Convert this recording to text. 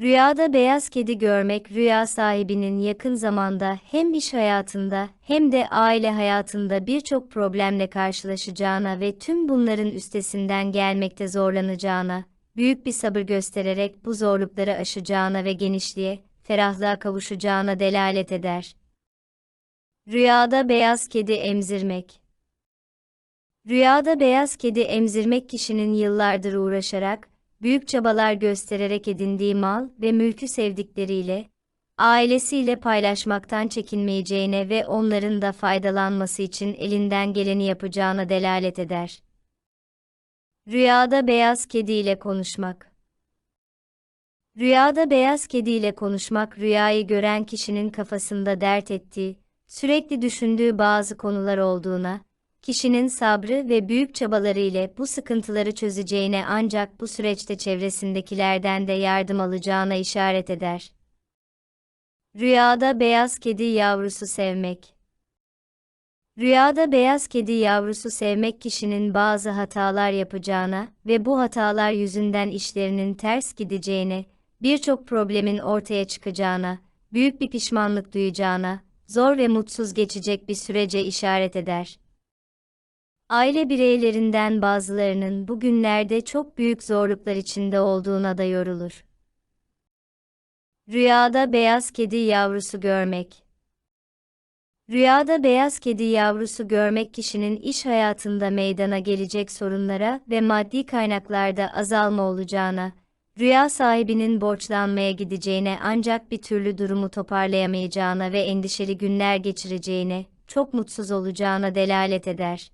Rüyada beyaz kedi görmek rüya sahibinin yakın zamanda hem iş hayatında hem de aile hayatında birçok problemle karşılaşacağına ve tüm bunların üstesinden gelmekte zorlanacağına, büyük bir sabır göstererek bu zorlukları aşacağına ve genişliğe, ferahlığa kavuşacağına delalet eder. Rüyada beyaz kedi emzirmek Rüyada beyaz kedi emzirmek kişinin yıllardır uğraşarak, büyük çabalar göstererek edindiği mal ve mülkü sevdikleriyle, ailesiyle paylaşmaktan çekinmeyeceğine ve onların da faydalanması için elinden geleni yapacağına delalet eder. Rüyada beyaz kediyle konuşmak Rüyada beyaz kediyle konuşmak rüyayı gören kişinin kafasında dert ettiği, sürekli düşündüğü bazı konular olduğuna, kişinin sabrı ve büyük çabaları ile bu sıkıntıları çözeceğine ancak bu süreçte çevresindekilerden de yardım alacağına işaret eder. Rüyada beyaz kedi yavrusu sevmek Rüyada beyaz kedi yavrusu sevmek kişinin bazı hatalar yapacağına ve bu hatalar yüzünden işlerinin ters gideceğine, birçok problemin ortaya çıkacağına, büyük bir pişmanlık duyacağına, zor ve mutsuz geçecek bir sürece işaret eder. Aile bireylerinden bazılarının bugünlerde çok büyük zorluklar içinde olduğuna da yorulur. Rüyada beyaz kedi yavrusu görmek Rüyada beyaz kedi yavrusu görmek kişinin iş hayatında meydana gelecek sorunlara ve maddi kaynaklarda azalma olacağına, rüya sahibinin borçlanmaya gideceğine ancak bir türlü durumu toparlayamayacağına ve endişeli günler geçireceğine, çok mutsuz olacağına delalet eder.